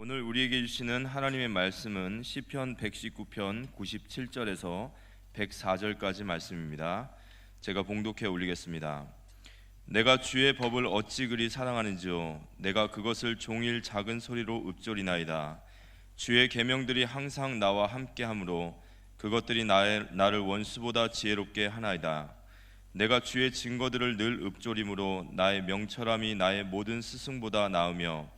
오늘 우리에게 주시는 하나님의 말씀은 시편 119편 97절에서 104절까지 말씀입니다. 제가 봉독해 올리겠습니다. 내가 주의 법을 어찌 그리 사랑하는지요 내가 그것을 종일 작은 소리로 읊조리나이다. 주의 계명들이 항상 나와 함께하므로 그것들이 나의, 나를 원수보다 지혜롭게 하나이다. 내가 주의 증거들을 늘 읊조림으로 나의 명철함이 나의 모든 스승보다 나으며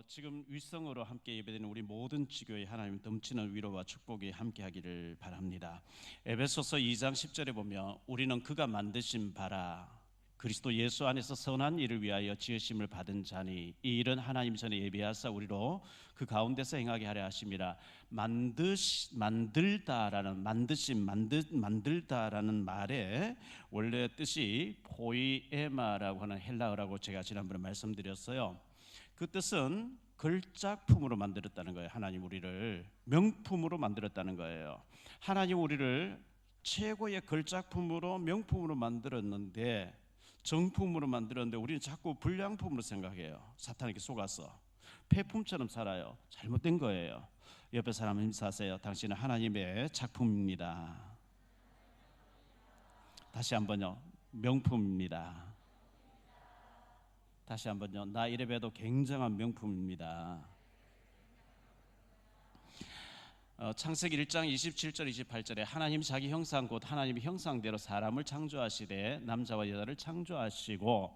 어, 지금 윗성으로 함께 예배드리는 우리 모든 지교의 하나님 넘치는 위로와 축복이 함께하기를 바랍니다. 에베소서 2장 10절에 보면 우리는 그가 만드신 바라 그리스도 예수 안에서 선한 일을 위하여 지으심을 받은 자니 이 일은 하나님 전에 예비하사 우리로 그 가운데서 행하게 하려 하심이라 만드시 만들다라는 만드심 만드 만들다라는 말의 원래 뜻이 포이에마라고 하는 헬라어라고 제가 지난번에 말씀드렸어요. 그 뜻은 걸작품으로 만들었다는 거예요. 하나님 우리를 명품으로 만들었다는 거예요. 하나님 우리를 최고의 걸작품으로 명품으로 만들었는데 정품으로 만들었는데 우리는 자꾸 불량품으로 생각해요. 사탄에게 속아서 폐품처럼 살아요. 잘못된 거예요. 옆에 사람 인사하세요. 당신은 하나님의 작품입니다. 다시 한번요. 명품입니다. 다시 한번요. 나 이래봬도 굉장한 명품입니다. 어, 창세기 1장 27절 28절에 하나님 자기 형상 곧 하나님의 형상대로 사람을 창조하시되 남자와 여자를 창조하시고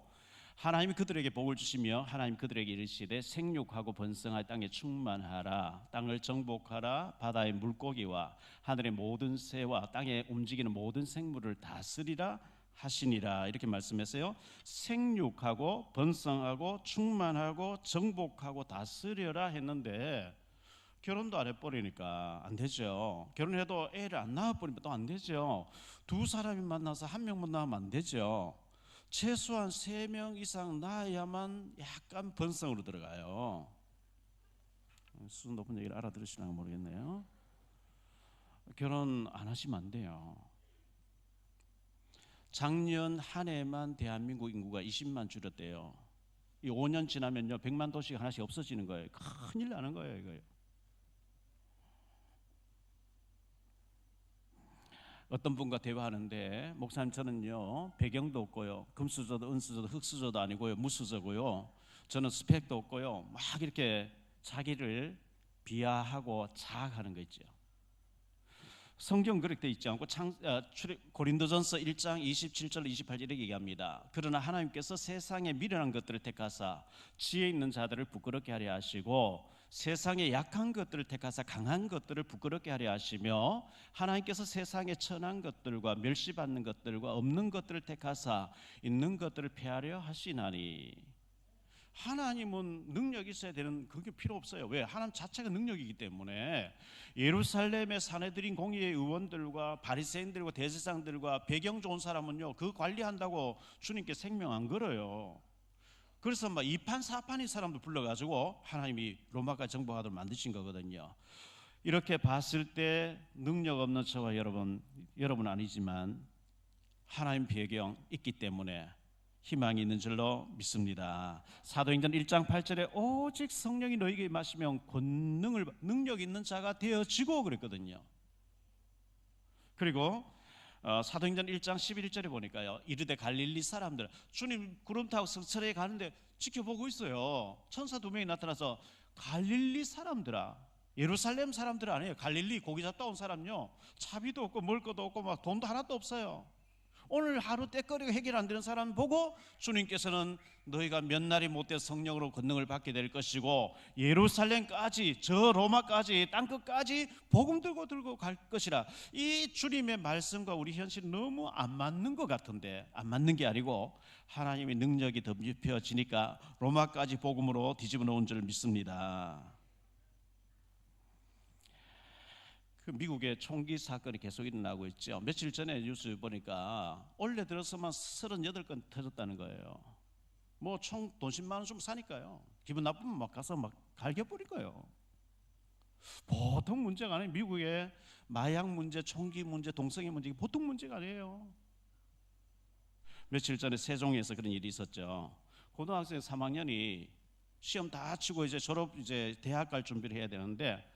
하나님이 그들에게 복을 주시며 하나님 그들에게 이르시되 생육하고 번성하여 땅에 충만하라 땅을 정복하라 바다의 물고기와 하늘의 모든 새와 땅에 움직이는 모든 생물을 다스리라 하시니라 이렇게 말씀했어요. 생육하고 번성하고 충만하고 정복하고 다스려라 했는데 결혼도 안 해버리니까 안 되죠. 결혼해도 애를 안 낳아버리면 또 안 되죠. 두 사람이 만나서 한 명만 낳으면 안 되죠. 최소한 세 명 이상 낳아야만 약간 번성으로 들어가요. 수준 높은 얘기를 알아들으시나 모르겠네요. 결혼 안 하시면 안 돼요. 작년 한 해만 대한민국 인구가 20만 줄었대요. 이 5년 지나면요 100만 도시가 하나씩 없어지는 거예요. 큰일 나는 거예요 이거요. 어떤 분과 대화하는데 목사님 저는요 배경도 없고요 금수저도 은수저도 흙수저도 아니고요 무수저고요 저는 스펙도 없고요 막 이렇게 자기를 비하하고 자학하는 거 있죠. 성경 그렇게 돼 있지 않고 창, 어, 고린도전서 1장 27절 28절 이렇게 얘기합니다. 그러나 하나님께서 세상에 미련한 것들을 택하사 지혜 있는 자들을 부끄럽게 하려 하시고 세상에 약한 것들을 택하사 강한 것들을 부끄럽게 하려 하시며 하나님께서 세상에 천한 것들과 멸시받는 것들과 없는 것들을 택하사 있는 것들을 폐하려 하시나니 하나님은 능력이 있어야 되는 그게 필요 없어요. 왜? 하나님 자체가 능력이기 때문에 예루살렘의 사내들인 공의의 의원들과 바리새인들과 대제사장들과 배경 좋은 사람은요 그 관리한다고 주님께 생명 안 걸어요. 그래서 막 이판 사판인 사람도 불러 가지고 하나님이 로마까지 정복하도록 만드신 거거든요. 이렇게 봤을 때 능력 없는 저와 여러분 여러분 아니지만 하나님 배경 있기 때문에 희망이 있는 줄로 믿습니다. 사도행전 1장 8절에 오직 성령이 너에게 마시면 권능을 능력 있는 자가 되어지고 그랬거든요. 그리고 어, 사도행전 1장 11절에 보니까요. 이르되 갈릴리 사람들 주님 구름 타고 성철에 가는데 지켜보고 있어요. 천사 두 명이 나타나서 갈릴리 사람들아 예루살렘 사람들 아니에요. 갈릴리 고기 잡다 온 사람요. 차비도 없고 먹을 것도 없고 막 돈도 하나도 없어요. 오늘 하루 때거리가 해결 안 되는 사람 보고 주님께서는 너희가 몇 날이 못돼 성령으로 권능을 받게 될 것이고 예루살렘까지 저 로마까지 땅 끝까지 복음 들고 들고 갈 것이라 이 주님의 말씀과 우리 현실 너무 안 맞는 것 같은데 안 맞는 게 아니고 하나님의 능력이 덧입혀지니까 로마까지 복음으로 뒤집어 놓은 줄 믿습니다. 그 미국의 총기 사건이 계속 일어나고 있죠. 며칠 전에 뉴스 보니까 올해 들어서만 38건 터졌다는 거예요. 뭐 총 돈 10만 원 좀 사니까요. 기분 나쁘면 막 가서 막 갈겨버릴 거예요. 보통 문제가 아니에요. 미국의 마약 문제, 총기 문제, 동성애 문제 보통 문제가 아니에요. 며칠 전에 세종에서 그런 일이 있었죠. 고등학생 3학년이 시험 다 치고 이제 졸업 이제 대학 갈 준비를 해야 되는데 어,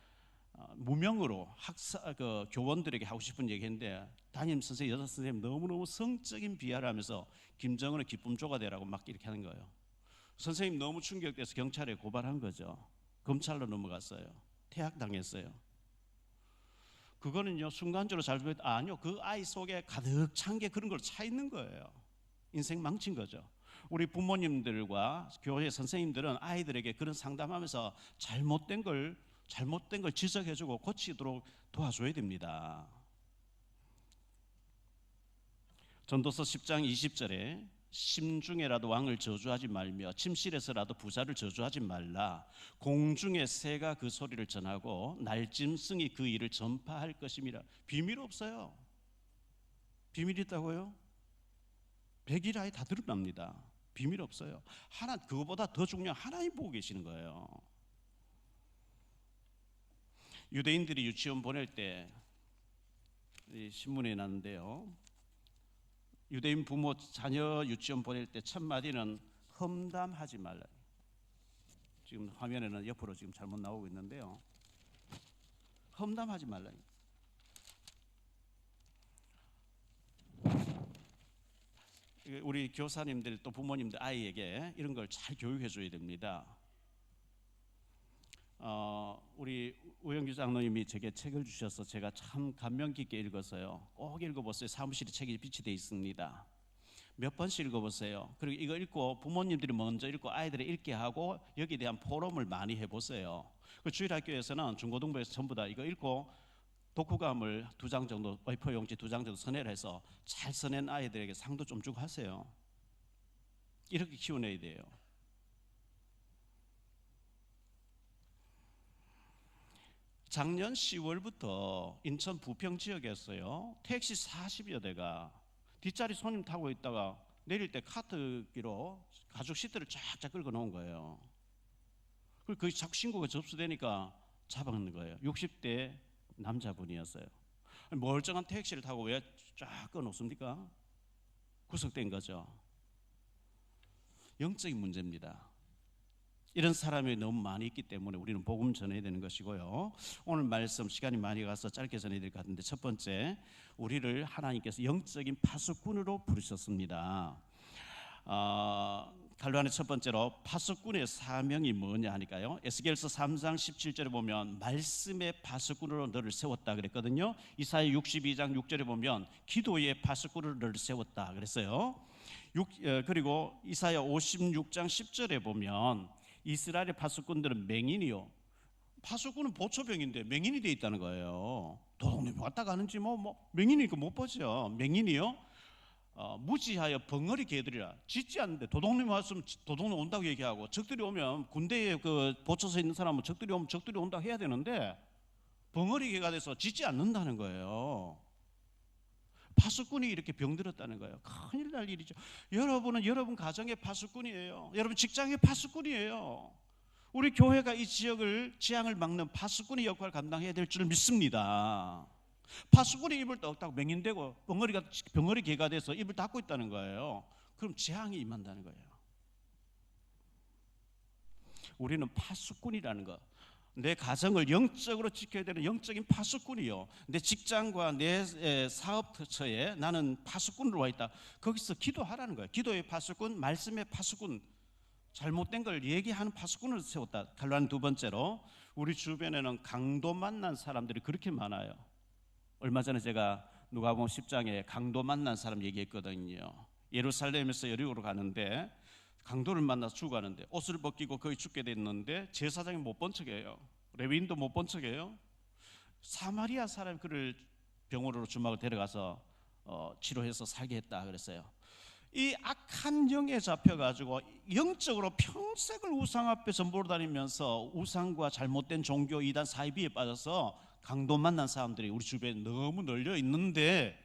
무명으로 학사 그 교원들에게 하고 싶은 얘기했는데 담임 선생님 여자 선생님 너무 너무 성적인 비하를 하면서 김정은의 기쁨 조가되라고 막 이렇게 하는 거예요. 선생님 너무 충격돼서 경찰에 고발한 거죠. 검찰로 넘어갔어요. 퇴학 당했어요. 그거는요 순간적으로 잘 보였 아니요 그 아이 속에 가득 찬 게 그런 걸 차 있는 거예요. 인생 망친 거죠. 우리 부모님들과 교회 선생님들은 아이들에게 그런 상담하면서 잘못된 걸 잘못된 걸 지적해주고 고치도록 도와줘야 됩니다. 전도서 10장 20절에 심중에라도 왕을 저주하지 말며 침실에서라도 부자를 저주하지 말라. 공중의 새가 그 소리를 전하고 날짐승이 그 일을 전파할 것임이라. 비밀 없어요. 비밀 있다고요? 백일아에 다 드러납니다. 비밀 없어요. 하나 그거보다 더 중요한 하나님 보고 계시는 거예요 유대인들이 유치원 보낼 때 신문에 났는데요 유대인 부모 자녀 유치원 보낼 때 첫 마디는 험담하지 말라. 지금 화면에는 옆으로 지금 잘못 나오고 있는데요. 험담하지 말라. 우리 교사님들 또 부모님들 아이에게 이런 걸 잘 교육해 줘야 됩니다. 어, 우리 우영규 장로님이 제게 책을 주셔서 제가 참 감명 깊게 읽었어요. 꼭 읽어보세요. 사무실에 책이 비치돼 있습니다. 몇 번씩 읽어보세요. 그리고 이거 읽고 부모님들이 먼저 읽고 아이들이 읽게 하고 여기에 대한 포럼을 많이 해보세요. 그 주일학교에서는 중고등부에서 전부 다 이거 읽고 독후감을 두 장 정도 와이퍼 용지 두 장 정도 선회를 해서 잘 써낸 아이들에게 상도 좀 주고 하세요. 이렇게 키워내야 돼요. 작년 10월부터 인천 부평 지역에서요 택시 40여 대가 뒷자리 손님 타고 있다가 내릴 때 카트기로 가죽 시트를 쫙쫙 끌고 놓은 거예요. 그리고 그 자꾸 신고가 접수되니까 잡아먹는 거예요. 60대 남자분이었어요. 멀쩡한 택시를 타고 왜쫙 꺼놓습니까? 구속된 거죠. 영적인 문제입니다. 이런 사람이 너무 많이 있기 때문에 우리는 복음 전해야 되는 것이고요. 오늘 말씀 시간이 많이 가서 짧게 전해야 될 것 같은데 첫 번째 우리를 하나님께서 영적인 파수꾼으로 부르셨습니다. 어, 갈로안의 첫 번째로 파수꾼의 사명이 뭐냐 하니까요. 에스겔서 3장 17절에 보면 말씀의 파수꾼으로 너를 세웠다 그랬거든요. 이사야 62장 6절에 보면 기도의 파수꾼으로 너를 세웠다 그랬어요. 6, 어, 그리고 이사야 56장 10절에 보면 이스라엘의 파수꾼들은 맹인이요. 파수꾼은 보초병인데 맹인이 돼 있다는 거예요. 도둑놈이 왔다 가는지 뭐, 뭐 맹인이니까 못 보죠. 맹인이요. 어, 무지하여 벙어리 개들이라 짓지 않는데 도둑놈이 왔으면 도둑놈 온다고 얘기하고 적들이 오면 군대에 그 보초서 있는 사람은 적들이 오면 적들이 온다고 해야 되는데 벙어리 개가 돼서 짓지 않는다는 거예요. 파수꾼이 이렇게 병들었다는 거예요. 큰일 날 일이죠. 여러분은 여러분 가정의 파수꾼이에요. 여러분 직장의 파수꾼이에요. 우리 교회가 이 지역을 지향을 막는 파수꾼의 역할을 감당해야 될 줄 믿습니다. 파수꾼이 입을 떡다고 맹인되고 벙어리가 병어리 개가 돼서 입을 닫고 있다는 거예요. 그럼 재앙이 임한다는 거예요. 우리는 파수꾼이라는 거. 내 가정을 영적으로 지켜야 되는 영적인 파수꾼이요. 내 직장과 내 사업처에 나는 파수꾼으로 와 있다. 거기서 기도하라는 거예요. 기도의 파수꾼, 말씀의 파수꾼, 잘못된 걸 얘기하는 파수꾼을 세웠다. 갈로안 두 번째로 우리 주변에는 강도 만난 사람들이 그렇게 많아요. 얼마 전에 제가 누가복음 10장에 강도 만난 사람 얘기했거든요. 예루살렘에서 여리고로 가는데 강도를 만나서 죽어가는데 옷을 벗기고 거의 죽게 됐는데 제사장이 못 본 척해요. 레위인도 못 본 척해요. 사마리아 사람 그를 병원으로 주막을 데려가서 어, 치료해서 살게 했다 그랬어요. 이 악한 영에 잡혀가지고 영적으로 평생을 우상 앞에 전보로 다니면서 우상과 잘못된 종교 이단 사이비에 빠져서 강도 만난 사람들이 우리 주변에 너무 널려 있는데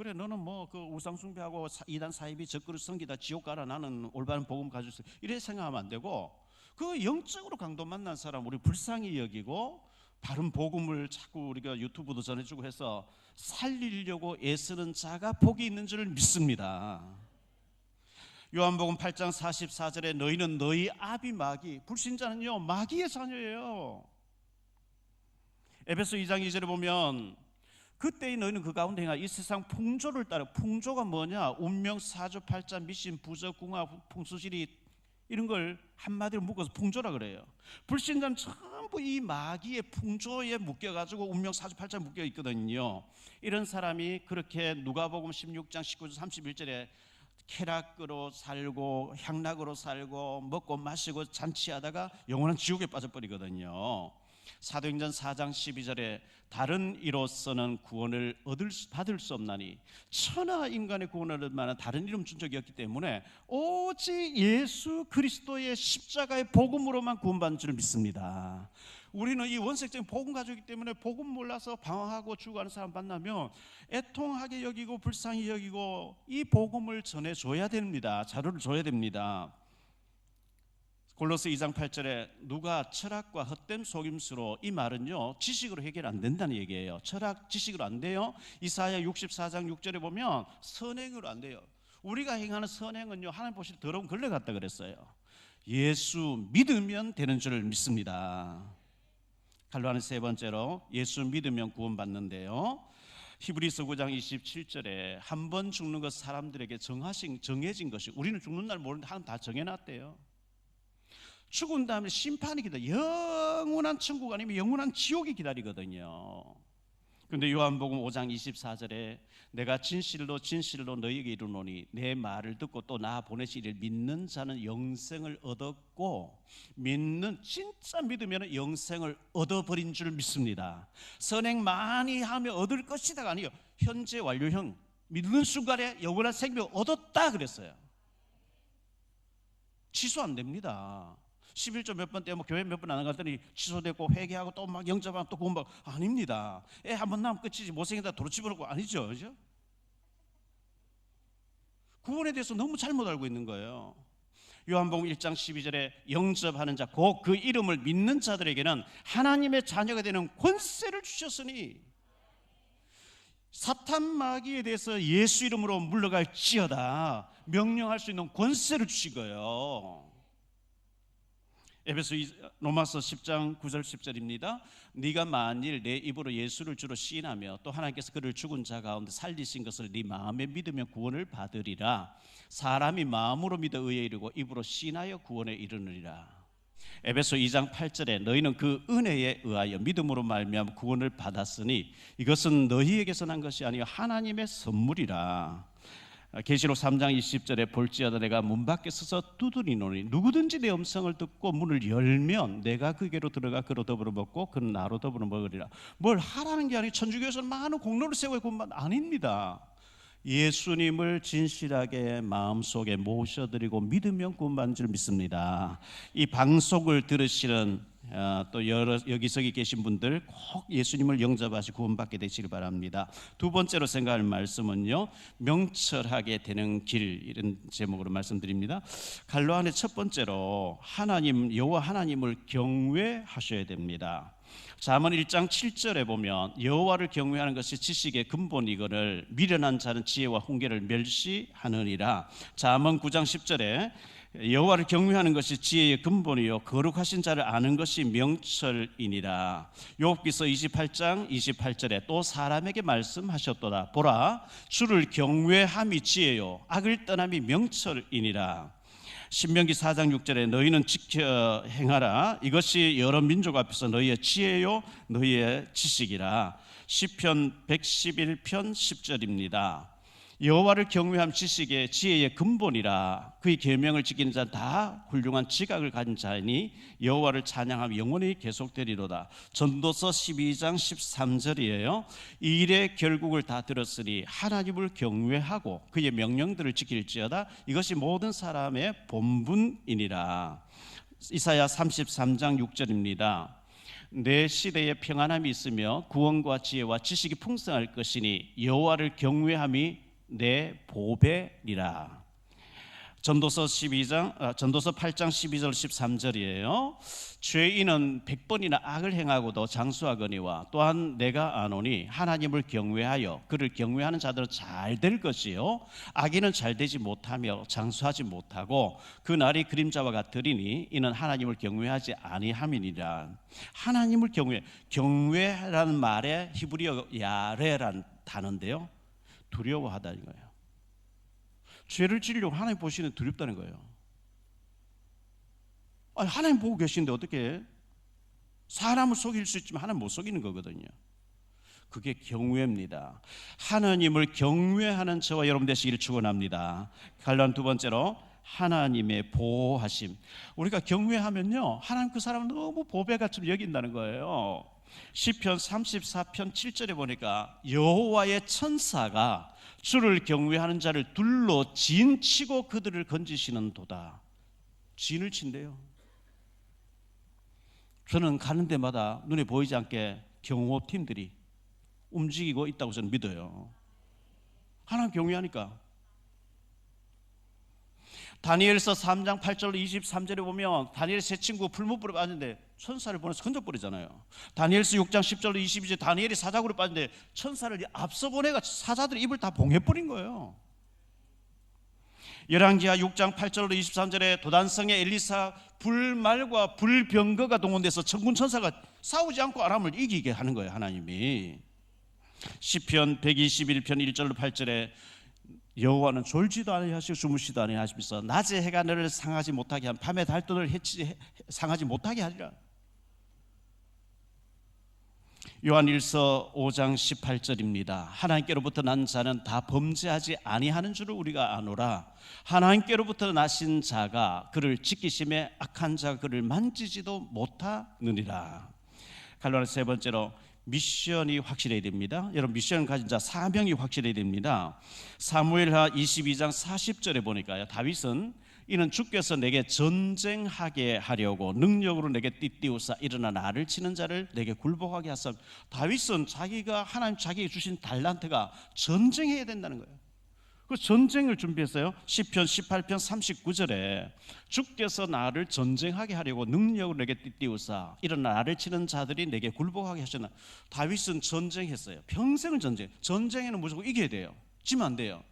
그래 너는 뭐 그 우상 숭배하고 사- 이단 사입이 적그릇 섬기다 지옥 가라 나는 올바른 복음 가질 수 이래 생각하면 안 되고 그 영적으로 강도 만난 사람 우리 불쌍히 여기고 바른 복음을 자꾸 우리가 유튜브도 전해주고 해서 살리려고 애쓰는 자가 복이 있는 줄 믿습니다. 요한복음 8장 44절에 너희는 너희 아비 마귀 불신자는요 마귀의 자녀예요. 에베소 2장 2절에 보면 그때의 너희는 그 가운데 행하 이 세상 풍조를 따라 풍조가 뭐냐 운명 사조 팔자 미신 부적 궁화 풍수지리 이런 걸 한마디로 묶어서 풍조라 그래요. 불신자는 전부 이 마귀의 풍조에 묶여가지고 운명 사주 팔자 묶여 있거든요. 이런 사람이 그렇게 누가복음 16장 19절 31절에 쾌락으로 살고 향락으로 살고 먹고 마시고 잔치하다가 영원한 지옥에 빠져버리거든요. 사도행전 4장 12절에 다른 이로서는 구원을 얻을 수, 받을 수 없나니 천하 인간의 구원을 얻을 만한 다른 이름 준 적이 없기 때문에 오직 예수 그리스도의 십자가의 복음으로만 구원받는 줄 믿습니다. 우리는 이 원색적인 복음 가족이기 때문에 복음 몰라서 방황하고 죽어가는 사람 만나면 애통하게 여기고 불쌍히 여기고 이 복음을 전해 줘야 됩니다. 자료를 줘야 됩니다. 골로스 2장 8절에 누가 철학과 헛된 속임수로 이 말은요 지식으로 해결 안 된다는 얘기예요. 철학 지식으로 안 돼요. 이사야 64장 6절에 보면 선행으로 안 돼요. 우리가 행하는 선행은요 하나님 보실 때 더러운 걸레 같다 그랬어요. 예수 믿으면 되는 줄 믿습니다. 갈로하는 세 번째로 예수 믿으면 구원받는데요. 히브리서 9장 27절에 한 번 죽는 것 사람들에게 정하신 정해진 것이 우리는 죽는 날 모르는데 하나님 다 정해놨대요. 죽은 다음에 심판이 기다. 영원한 천국 아니면 영원한 지옥이 기다리거든요. 근데 요한복음 5장 24절에 내가 진실로 진실로 너희에게 이르노니 내 말을 듣고 또 나 보내시리를 믿는 자는 영생을 얻었고 믿는 진짜 믿으면 영생을 얻어버린 줄 믿습니다. 선행 많이 하면 얻을 것이다가 아니요. 현재 완료형 믿는 순간에 영원한 생명 얻었다 그랬어요. 취소 안 됩니다. 11조 몇 번 때문에 교회 몇 번 안 갔더니 취소되고 회개하고 또 막 영접하면 또 구원받고 아닙니다. 애 한번 나면 끝이지 못생기다 도로 집어넣고 아니죠. 그죠? 구원에 대해서 너무 잘못 알고 있는 거예요. 요한복음 1장 12절에 영접하는 자, 곧 그 이름을 믿는 자들에게는 하나님의 자녀가 되는 권세를 주셨으니 사탄 마귀에 대해서 예수 이름으로 물러갈지어다 명령할 수 있는 권세를 주신 거예요. 에베소 이- 로마서 10장 9절 10절입니다. 네가 만일 내 입으로 예수를 주로 시인하며 또 하나님께서 그를 죽은 자 가운데 살리신 것을 네 마음에 믿으면 구원을 받으리라. 사람이 마음으로 믿어 의에 이르고 입으로 시인하여 구원에 이르느니라. 에베소 2장 8절에 너희는 그 은혜에 의하여 믿음으로 말미암아 구원을 받았으니 이것은 너희에게서 난 것이 아니요 하나님의 선물이라. 계시록 3장 20절에 볼지어다 내가 문 밖에 서서 두드리노니 누구든지 내 음성을 듣고 문을 열면 내가 그게로 들어가 그로 더불어 먹고 그는 나로 더불어 먹으리라. 뭘 하라는 게 아니고 천주교에서는 많은 공로를 세워 구원받 아닙니다. 예수님을 진실하게 마음속에 모셔드리고 믿으면 구원받는 줄 믿습니다. 이 방송을 들으시는 어, 또 여러 여기저기 계신 분들 꼭 예수님을 영접하시 구원받게 되시길 바랍니다. 두 번째로 생각할 말씀은요 명철하게 되는 길 이런 제목으로 말씀드립니다. 갈로 안에 첫 번째로 하나님 여호와 하나님을 경외하셔야 됩니다. 잠언 1장 7절에 보면 여호와를 경외하는 것이 지식의 근본이거늘 미련한 자는 지혜와 훈계를 멸시하느니라. 잠언 9장 10절에 여호와를 경외하는 것이 지혜의 근본이요 거룩하신 자를 아는 것이 명철이니라. 욥기서 28장 28절에 또 사람에게 말씀하셨도다. 보라 주를 경외함이 지혜요 악을 떠남이 명철이니라. 신명기 4장 6절에 너희는 지켜 행하라 이것이 여러 민족 앞에서 너희의 지혜요 너희의 지식이라 시편 111편 10절입니다. 여호와를 경외함 지식의 지혜의 근본이라 그의 계명을 지키는 자는 다 훌륭한 지각을 가진 자이니 여호와를 찬양하며 영원히 계속되리로다. 전도서 12장 13절이에요. 이 일의 결국을 다 들었으니 하나님을 경외하고 그의 명령들을 지킬지어다. 이것이 모든 사람의 본분이니라. 이사야 33장 6절입니다. 내 시대에 평안함이 있으며 구원과 지혜와 지식이 풍성할 것이니 여호와를 경외함이 내 보배니라. 전도서 12장 아, 전도서 8장 12절 13절이에요. 죄인은 100번이나 악을 행하고도 장수하거니와 또한 내가 아노니 하나님을 경외하여 그를 경외하는 자들은 잘 될 것이요 악인은 잘 되지 못하며 장수하지 못하고 그 날이 그림자와 같으리니 이는 하나님을 경외하지 아니함이니라. 하나님을 경외 경외라는 말에 히브리어 야레란 단어인데요. 두려워하다 이거예요. 죄를 지으려고 하나님 보시는 두렵다는 거예요. 아니, 하나님 보고 계신데 어떻게 사람을 속일 수 있지만 하나님 못 속이는 거거든요. 그게 경외입니다. 하나님을 경외하는 저와 여러분 되시기를 축원합니다. 관련 두 번째로 하나님의 보호하심. 우리가 경외하면요, 하나님 그 사람을 너무 보배같이 여긴다는 거예요. 시편 34편 7절에 보니까 여호와의 천사가 주를 경외하는 자를 둘로 진치고 그들을 건지시는 도다. 진을 친대요. 저는 가는 데마다 눈에 보이지 않게 경호팀들이 움직이고 있다고 저는 믿어요. 하나님 경외하니까. 다니엘서 3장 8절 23절에 보면 다니엘 세 친구 풀무불에 빠졌는데 천사를 보내서 건져버리잖아요. 다니엘서 6장 10절 22절 다니엘이 사자굴에 빠졌는데 천사를 앞서 보내가 사자들이 입을 다 봉해버린 거예요. 열왕기하 6장 8절로 23절에 도단성의 엘리사 불말과 불병거가 동원돼서 천군 천사가 싸우지 않고 아람을 이기게 하는 거예요 하나님이 시편 121편 1절로 8절에 여호와는 졸지도 아니하시고 주무시도 아니하시면서 낮에 해가 너를 상하지 못하게 한 밤에 달도를 해치 상하지 못하게 하리라 요한일서 5장 18절입니다. 하나님께로부터 난 자는 다 범죄하지 아니하는 줄을 우리가 아노라. 하나님께로부터 나신 자가 그를 지키심에 악한 자가 그를 만지지도 못하느니라. 갈로나 세 번째로 미션이 확실해야 됩니다. 여러분 미션 가진 자 사명이 확실해야 됩니다. 사무엘하 22장 40절에 보니까요. 다윗은 이는 주께서 내게 전쟁하게 하려고 능력으로 내게 띠띠우사 일어나 나를 치는 자를 내게 굴복하게 하사 다윗은 자기가 하나님 자기에게 주신 달란트가 전쟁해야 된다는 거예요. 그 전쟁을 준비했어요. 시편 18편 39절에 주께서 나를 전쟁하게 하려고 능력으로 내게 띠띠우사 일어나 나를 치는 자들이 내게 굴복하게 하셨나. 다윗은 전쟁했어요. 평생을 전쟁. 전쟁에는 무조건 이겨야 돼요. 지면 안 돼요.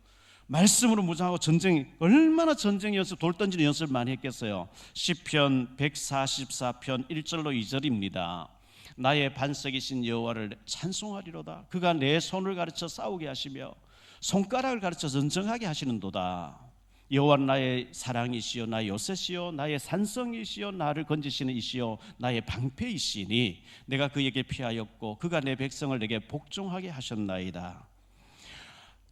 말씀으로 무장하고 전쟁 얼마나 전쟁 연습 돌 던지는 연습을 많이 했겠어요. 시편 144편 1절로 2절입니다. 나의 반석이신 여호와를 찬송하리로다. 그가 내 손을 가르쳐 싸우게 하시며 손가락을 가르쳐 전쟁하게 하시는도다. 여호와는 나의 사랑이시요 나의 요새시요 나의 산성이시요 나를 건지시는 이시요 나의 방패이시니 내가 그에게 피하였고 그가 내 백성을 내게 복종하게 하셨나이다.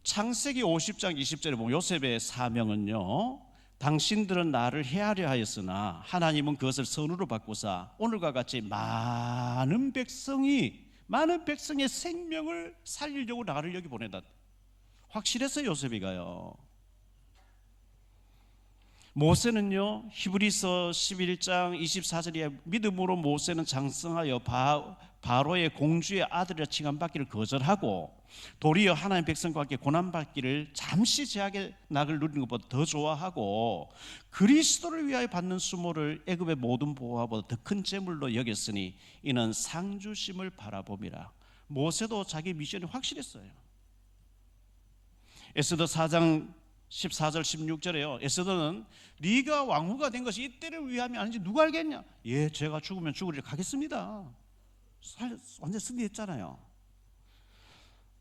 창세기 50장 20절에 보면 요셉의 사명은요. 당신들은 나를 해하려 하였으나 하나님은 그것을 선으로 바꾸사 오늘과 같이 많은 백성이 많은 백성의 생명을 살리려고 나를 여기 보내다. 확실했어요 요셉이가요. 모세는요 히브리서 11장 24절에 믿음으로 모세는 장성하여 바, 바로의 공주의 아들이라 칭함받기를 거절하고 도리어 하나님 백성과 함께 고난받기를 잠시 제약의 낙을 누리는 것보다 더 좋아하고 그리스도를 위하여 받는 수모를 애굽의 모든 보화보다 더 큰 재물로 여겼으니 이는 상주심을 바라봄이라 모세도 자기 미션이 확실했어요 에스더 4장 14절 16절에요. 에스더는 네가 왕후가 된 것이 이때를 위함이 아닌지 누가 알겠냐? 예, 제가 죽으면 죽으리라 가겠습니다. 살, 완전 승리했잖아요.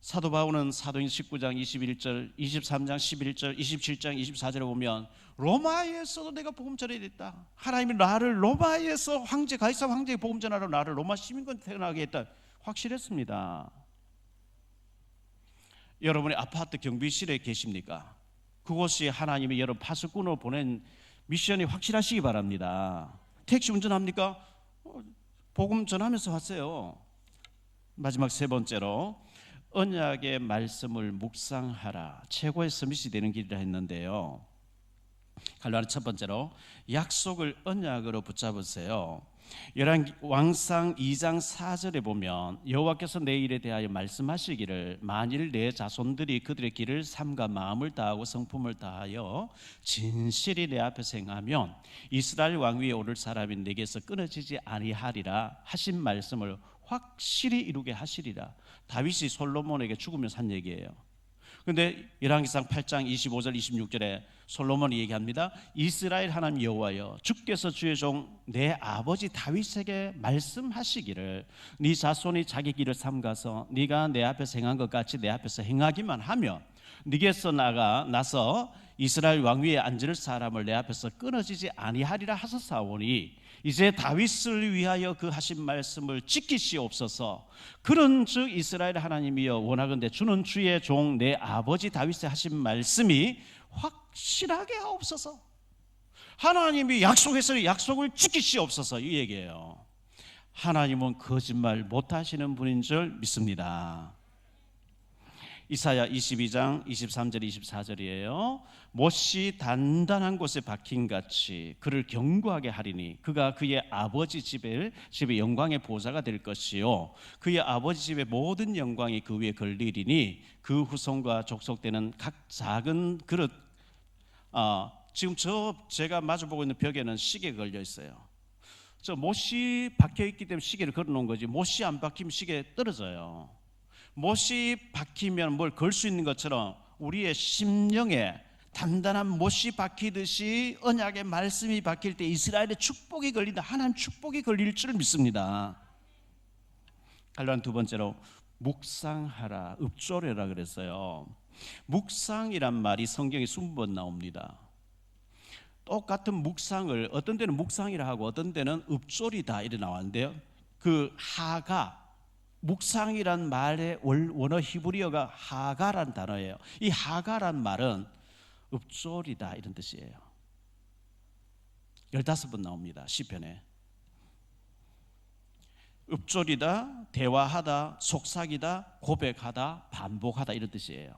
사도 바울은 사도행 19장 21절, 23장 11절, 27장 24절에 보면 로마에서도 내가 복음 전해야 됐다. 하나님이 나를 로마에서 황제 가이사 황제의 복음 전하러 나를 로마 시민권 태어나게 했다. 확실했습니다. 여러분이 아파트 경비실에 계십니까? 그곳이 하나님이 여러분 파수꾼으로 보낸 미션이 확실하시기 바랍니다. 택시 운전합니까? 어, 복음 전하면서 왔어요. 마지막 세 번째로 언약의 말씀을 묵상하라. 최고의 서밋이 되는 길이라 했는데요. 갈라는 첫 번째로 약속을 언약으로 붙잡으세요. 열왕 왕상 2장 4절에 보면 여호와께서 내 일에 대하여 말씀하시기를 만일 내 자손들이 그들의 길을 삼가 마음을 다하고 성품을 다하여 진실이 내 앞에서 행하면 이스라엘 왕 위에 오를 사람이 내게서 끊어지지 아니하리라 하신 말씀을 확실히 이루게 하시리라. 다윗이 솔로몬에게 죽으면서 한 얘기예요. 근데 열왕기상 8장 25절 26절에 솔로몬이 얘기합니다. 이스라엘 하나님 여호와여 주께서 주의 종 내 아버지 다윗에게 말씀하시기를 네 자손이 자기 길을 삼가서 네가 내 앞에서 행한 것 같이 내 앞에서 행하기만 하면 네게서 나가 나서 이스라엘 왕 위에 앉을 사람을 내 앞에서 끊어지지 아니하리라 하셨사오니 이제 다윗을 위하여 그 하신 말씀을 지키시옵소서. 그런즉 이스라엘 하나님이여 원하건대 주는 주의 종 내 아버지 다윗의 하신 말씀이 확실하게 하옵소서. 하나님이 약속했으니 약속을 지키시옵소서 이 얘기예요. 하나님은 거짓말 못 하시는 분인 줄 믿습니다. 이사야 22장 23절 24절이에요. 못이 단단한 곳에 박힌 같이 그를 견고하게 하리니 그가 그의 아버지 집에 집의 영광의 보좌가 될 것이요 그의 아버지 집의 모든 영광이 그 위에 걸리리니 그 후손과 족속되는 각 작은 그릇 아 지금 저 제가 마주 보고 있는 벽에는 시계가 걸려 있어요. 저 못이 박혀 있기 때문에 시계를 걸어 놓은 거지 못이 안 박히면 시계 떨어져요. 못이 박히면 뭘 걸 수 있는 것처럼 우리의 심령에 단단한 못이 박히듯이 언약의 말씀이 박힐 때 이스라엘의 축복이 걸린다. 하나님 축복이 걸릴 줄 믿습니다. 갈란 두 번째로 묵상하라, 읍조래라 그랬어요. 묵상이란 말이 성경에 20번 나옵니다. 똑같은 묵상을 어떤 때는 묵상이라 하고 어떤 때는 읍조리다 이래 나왔는데요. 그 하가 묵상이란 말의 월- 원어 히브리어가 하가란 단어예요. 이 하가란 말은 읍조리다 이런 뜻이에요. 15번 나옵니다. 시편에. 읍조리다, 대화하다, 속삭이다, 고백하다, 반복하다 이런 뜻이에요.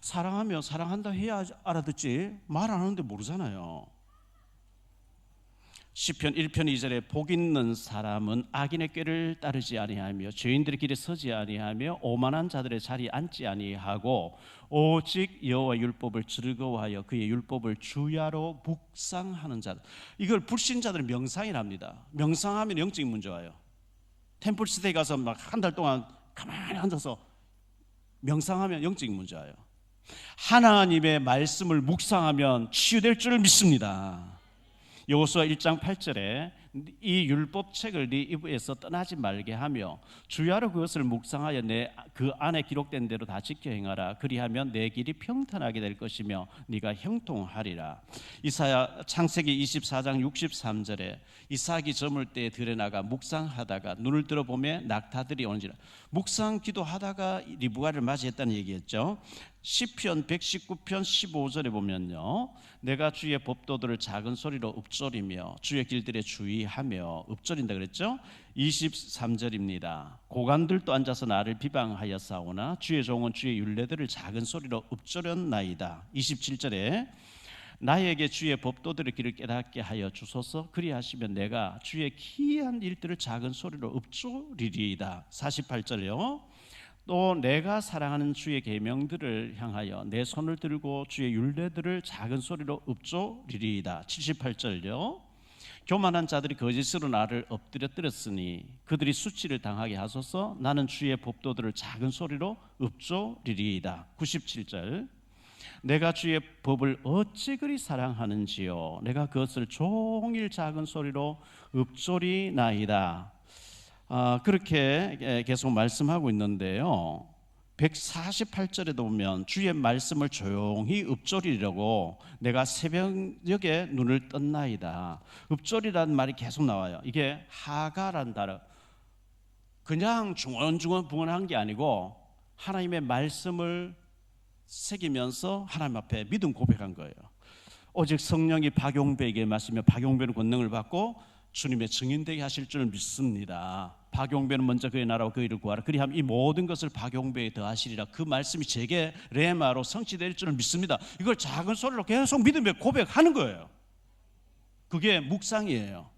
사랑하면 사랑한다 해야 알아듣지 말 안 하는데 모르잖아요. 시편 1편 2절에 복 있는 사람은 악인의 꾀를 따르지 아니하며 죄인들의 길에 서지 아니하며 오만한 자들의 자리에 앉지 아니하고 오직 여호와 율법을 즐거워하여 그의 율법을 주야로 묵상하는 자. 이걸 불신자들은 명상이랍니다. 명상하면 영적인 문제 와요. 템플스테이 가서 막 한 달 동안 가만히 앉아서 명상하면 영적인 문제 와요. 하나님의 말씀을 묵상하면 치유될 줄 믿습니다. 여호수아 1장 8절에 이 율법 책을 네 입에서 떠나지 말게 하며 주야로 그것을 묵상하여 내 그 안에 기록된 대로 다 지켜 행하라. 그리하면 내 길이 평탄하게 될 것이며 네가 형통하리라. 이사야 창세기 24장 63절에 이삭이 저물 때 들에 나가 묵상하다가 눈을 들어보며 낙타들이 오는지라. 묵상 기도하다가 리브가를 맞이했다는 얘기였죠 시편 119편 15절에 보면요. 내가 주의 법도들을 작은 소리로 읊조리며 주의 길들에 주의하며 읊조린다 그랬죠? 23절입니다. 고관들도 앉아서 나를 비방하였사오나 주의 종은 주의 율례들을 작은 소리로 읊조렸나이다. 27절에 나에게 주의 법도들의 길을 깨닫게 하여 주소서. 그리하시면 내가 주의 기이한 일들을 작은 소리로 읊조리리이다. 48절요 또 내가 사랑하는 주의 계명들을 향하여 내 손을 들고 주의 율례들을 작은 소리로 읊조리리이다. 78절요. 교만한 자들이 거짓으로 나를 엎드려뜨렸으니 그들이 수치를 당하게 하소서 나는 주의 법도들을 작은 소리로 읊조리리이다. 97절. 내가 주의 법을 어찌 그리 사랑하는지요 내가 그것을 종일 작은 소리로 읊조리나이다. 아, 그렇게 계속 말씀하고 있는데요. 148절에도 보면 주의 말씀을 조용히 읊조리려고 내가 새벽녘에 눈을 떴나이다. 읊조리라는 말이 계속 나와요. 이게 하가란 단어. 그냥 중얼중얼 붕언한 게 아니고 하나님의 말씀을 새기면서 하나님 앞에 믿음 고백한 거예요. 오직 성령이 박용배에게 말씀며 박용배는 권능을 받고 주님의 증인되게 하실 줄 믿습니다. 박용배는 먼저 그의 나라와 그 일을 구하라. 그리하면 이 모든 것을 박용배에 더하시리라. 그 말씀이 제게 레마로 성취될 줄 믿습니다. 이걸 작은 소리로 계속 믿으며 고백하는 거예요. 그게 묵상이에요.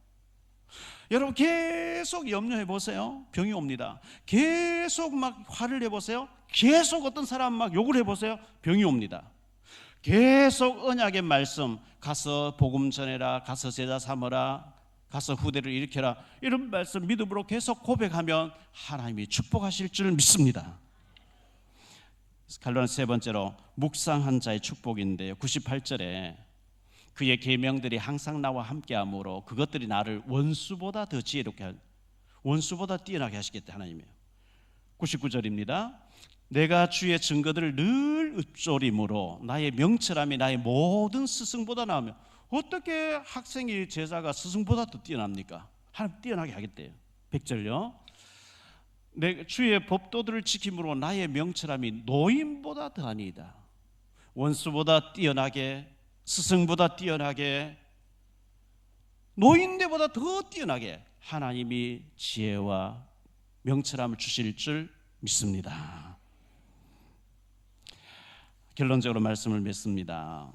여러분 계속 염려해 보세요. 병이 옵니다. 계속 막 화를 내 보세요. 계속 어떤 사람 막 욕을 해 보세요. 병이 옵니다. 계속 언약의 말씀 가서 복음 전해라 가서 제자 삼어라 가서 후대를 일으켜라 이런 말씀 믿음으로 계속 고백하면 하나님이 축복하실 줄 믿습니다. 갈로는 세 번째로 묵상한 자의 축복인데요. 98절에 그의 계명들이 항상 나와 함께하므로 그것들이 나를 원수보다 더 지혜롭게 할 원수보다 뛰어나게 하시겠다 하나님이에요. 99절입니다. 내가 주의 증거들을 늘 읊조림으로 나의 명철함이 나의 모든 스승보다 나으며 어떻게 학생이 제자가 스승보다 더 뛰어납니까? 하나님 뛰어나게 하겠대요. 100절요. 내 주의 법도들을 지킴으로 나의 명철함이 노인보다 더하니이다. 원수보다 뛰어나게 스승보다 뛰어나게 노인네보다 더 뛰어나게 하나님이 지혜와 명철함을 주실 줄 믿습니다. 결론적으로 말씀을 맺습니다.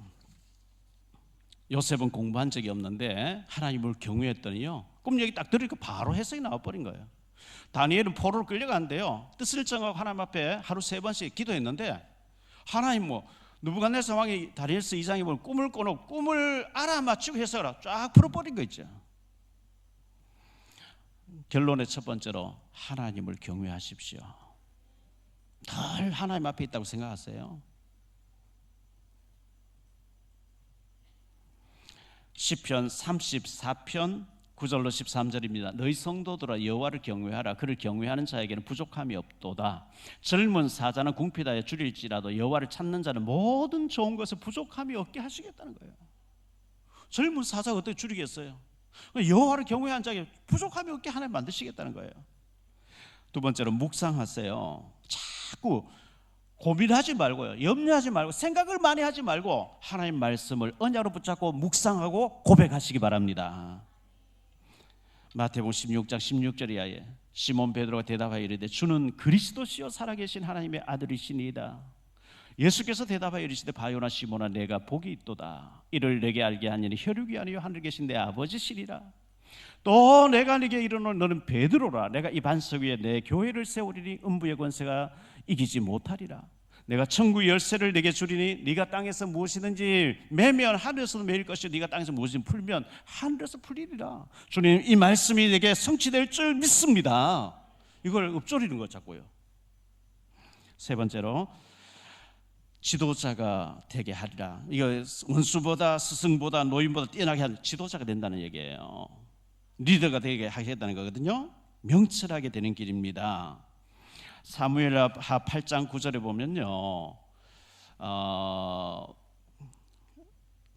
요셉은 공부한 적이 없는데 하나님을 경외했더니요. 꿈 얘기 딱 들으니까 바로 해석이 나와버린 거예요. 다니엘은 포로로 끌려가는데요. 뜻을 정하고 하나님 앞에 하루 세 번씩 기도했는데 하나님 뭐 누부갓네살 왕이 다니엘서 2장에 보면 꿈을 꿔놓고 꿈을 알아맞히고 해석을 쫙 풀어버린 거 있죠. 결론의 첫 번째로 하나님을 경외하십시오. 늘 하나님 앞에 있다고 생각하세요. 시편 34편 9절로 13절입니다. 너희 성도들아 여호와를 경외하라. 그를 경외하는 자에게는 부족함이 없도다. 젊은 사자는 궁피다에 줄일지라도 여호와를 찾는 자는 모든 좋은 것을 부족함이 없게 하시겠다는 거예요. 젊은 사자가 어떻게 줄이겠어요? 여호와를 경외한 자에게 부족함이 없게 하나님 만드시겠다는 거예요. 두 번째로 묵상하세요. 자꾸 고민하지 말고요. 염려하지 말고 생각을 많이 하지 말고 하나님 말씀을 언약으로 붙잡고 묵상하고 고백하시기 바랍니다. 마태복음 16장 16절이야에 시몬 베드로가 대답하여 이르되 주는 그리스도시요 살아계신 하나님의 아들이시니이다. 예수께서 대답하여 이르시되 바요나 시몬아 내가 복이 있도다. 이를 내게 알게 하니니 혈육이 아니요 하늘 계신 내 아버지시리라. 또 내가 네게 이르노 너는 베드로라. 내가 이 반석 위에 내 교회를 세우리니 음부의 권세가 이기지 못하리라. 내가 천국 열쇠를 내게 주리니 네가 땅에서 무엇이든지 매면 하늘에서도 매일 것이요 네가 땅에서 무엇이든 풀면 하늘에서 풀리리라. 주님 이 말씀이 내게 성취될 줄 믿습니다. 이걸 읊조리는 것 자고요. 세 번째로 지도자가 되게 하리라. 이거 원수보다 스승보다 노인보다 뛰어나게 한 지도자가 된다는 얘기예요. 리더가 되게 하겠다는 거거든요. 명철하게 되는 길입니다. 사무엘하 8장 9절에 보면요. 어,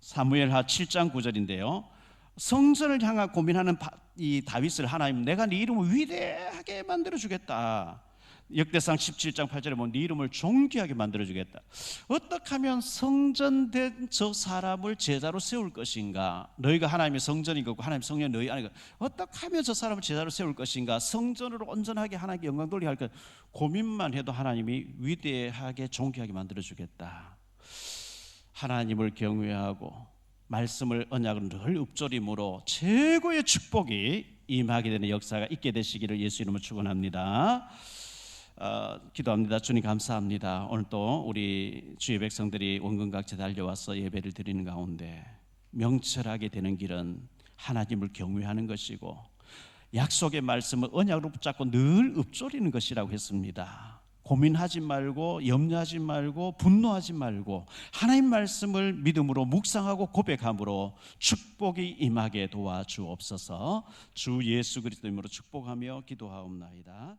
사무엘하 7장 9절인데요. 성전을 향한 고민하는 바- 이 다윗을 하나님 내가 네 이름을 위대하게 만들어 주겠다. 역대상 17장 8절에 보면 네 이름을 존귀하게 만들어 주겠다. 어떻게 하면 성전된 저 사람을 제자로 세울 것인가? 너희가 하나님의 성전이고 하나님 성령 너희 아니가 어떻게 하면 저 사람을 제자로 세울 것인가? 성전으로 온전하게 하나님께 영광 돌리게 할 것. 고민만 해도 하나님이 위대하게 존귀하게 만들어 주겠다. 하나님을 경외하고 말씀을 언약을 늘 읊조림으로 최고의 축복이 임하게 되는 역사가 있게 되시기를 예수 이름으로 축원합니다. 어, 기도합니다. 주님 감사합니다. 오늘 또 우리 주의 백성들이 원근각제 달려와서 예배를 드리는 가운데 명철하게 되는 길은 하나님을 경외하는 것이고 약속의 말씀을 언약으로 붙잡고 늘 읊조리는 것이라고 했습니다. 고민하지 말고 염려하지 말고 분노하지 말고 하나님 말씀을 믿음으로 묵상하고 고백함으로 축복이 임하게 도와주옵소서. 주 예수 그리스도 이름으로 축복하며 기도하옵나이다.